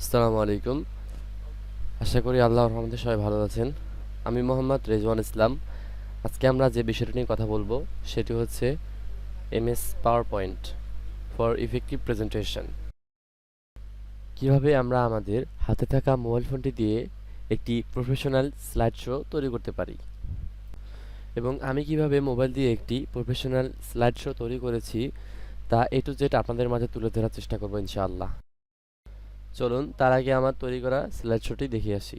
আসসালামু আলাইকুম। আশা করি আল্লাহর রহমতে সবাই ভালো আছেন। আমি মোহাম্মদ রেজওয়ান ইসলাম। আজকে আমরা যে বিষয়টি নিয়ে কথা বলব, সেটি হচ্ছে MS PowerPoint for effective presentation কীভাবে আমরা আমাদের হাতে থাকা মোবাইল ফোনটি দিয়ে একটি প্রফেশনাল স্লাইড শো তৈরি করতে পারি? এবং আমি কীভাবে মোবাইল দিয়ে একটি প্রফেশনাল স্লাইড শো তৈরি করেছি, তা এ টু জেড আপনাদের মাঝে তুলে ধরার চেষ্টা করব ইনশাআল্লাহ। চলুন তার আগে আমার তৈরি করা স্লাইড শোটি দেখে আসি।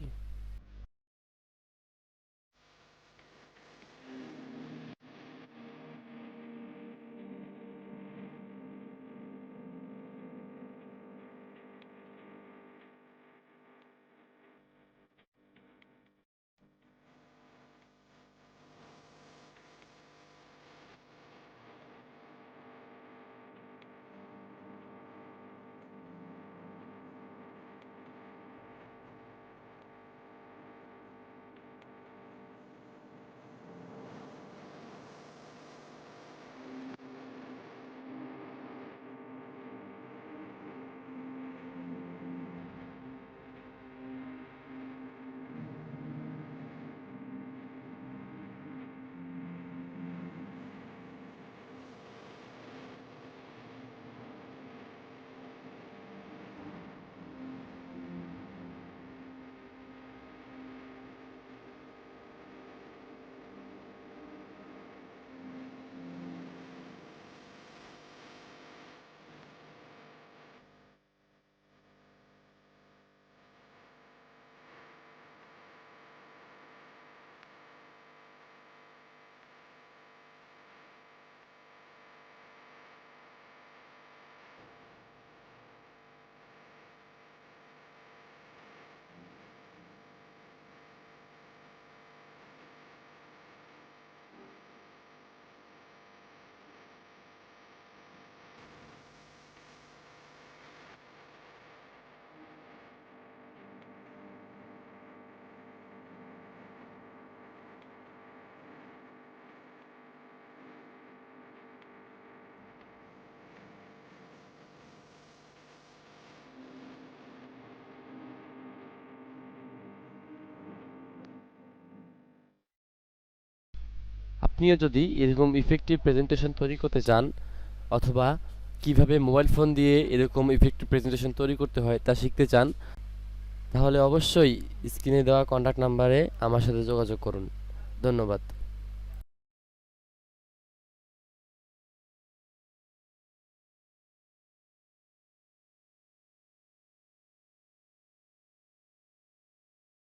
আপনিও যদি এরকম ইফেক্টিভ প্রেজেন্টেশন তৈরি করতে চান, অথবা কীভাবে মোবাইল ফোন দিয়ে এরকম ইফেক্টিভ প্রেজেন্টেশন তৈরি করতে হয় তা শিখতে চান, তাহলে অবশ্যই স্ক্রিনে দেওয়া কন্ট্যাক্ট নাম্বারে আমার সাথে যোগাযোগ করুন। ধন্যবাদ।